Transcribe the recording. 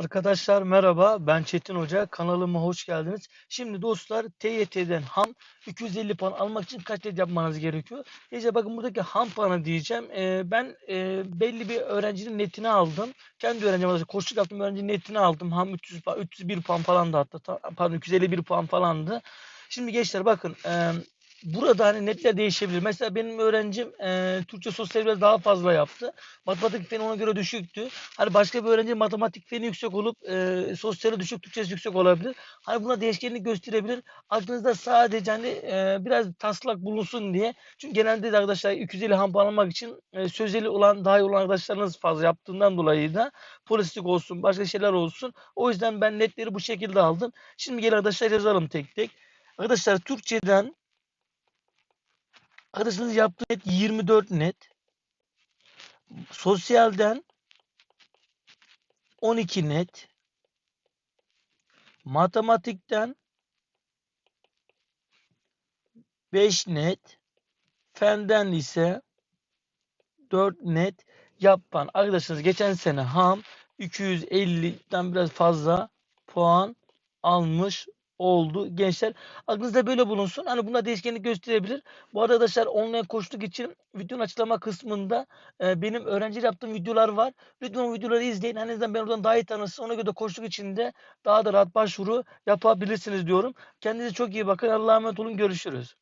Arkadaşlar merhaba, ben Çetin Hoca. Kanalıma hoş geldiniz. Şimdi dostlar TYT'den ham 250 puan almak için kaç net yapmanız gerekiyor? İşte bakın buradaki ham puanı diyeceğim. Ee, ben e, belli bir öğrencinin netini aldım. Kendi öğrencim arkadaşlar koçluk yaptığım öğrencinin netini aldım. Ham 300 puan, 301 puan falandı hatta. Ta- Pardon 251 puan falandı. Şimdi gençler bakın e, burada hani netler değişebilir. Mesela benim öğrencim e, Türkçe sosyal biraz daha fazla yaptı. Matematik feni ona göre düşüktü. Hani başka bir öğrenci matematik feni yüksek olup e, sosyali düşük, Türkçesi yüksek olabilir. Hani buna değişkenlik gösterebilir. Aklınızda sadece hani e, biraz taslak bulunsun diye. Çünkü genelde de arkadaşlar 250 ham puan almak için e, sözeli olan, daha iyi olan arkadaşlarınız fazla yaptığından dolayı da polislik olsun, başka şeyler olsun. O yüzden ben netleri bu şekilde aldım. Şimdi gel arkadaşlar yazalım tek tek. Arkadaşlar Türkçeden arkadaşınız yaptığı net 24 net. Sosyalden 12 net. Matematikten 5 net. Fenden ise 4 net yapan arkadaşınız geçen sene ham 250'den biraz fazla puan almış oldu gençler. Aklınızda böyle bulunsun. Hani bunda değişkenlik gösterebilir. Bu arada arkadaşlar online koçluk için videonun açıklama kısmında e, benim öğrenci yaptığım videolar var. Lütfen o videoları izleyin. Hani ben oradan daha iyi tanırsın. Ona göre de koçluk içinde daha da rahat başvuru yapabilirsiniz diyorum. Kendinize çok iyi bakın. Allah'a emanet olun. Görüşürüz.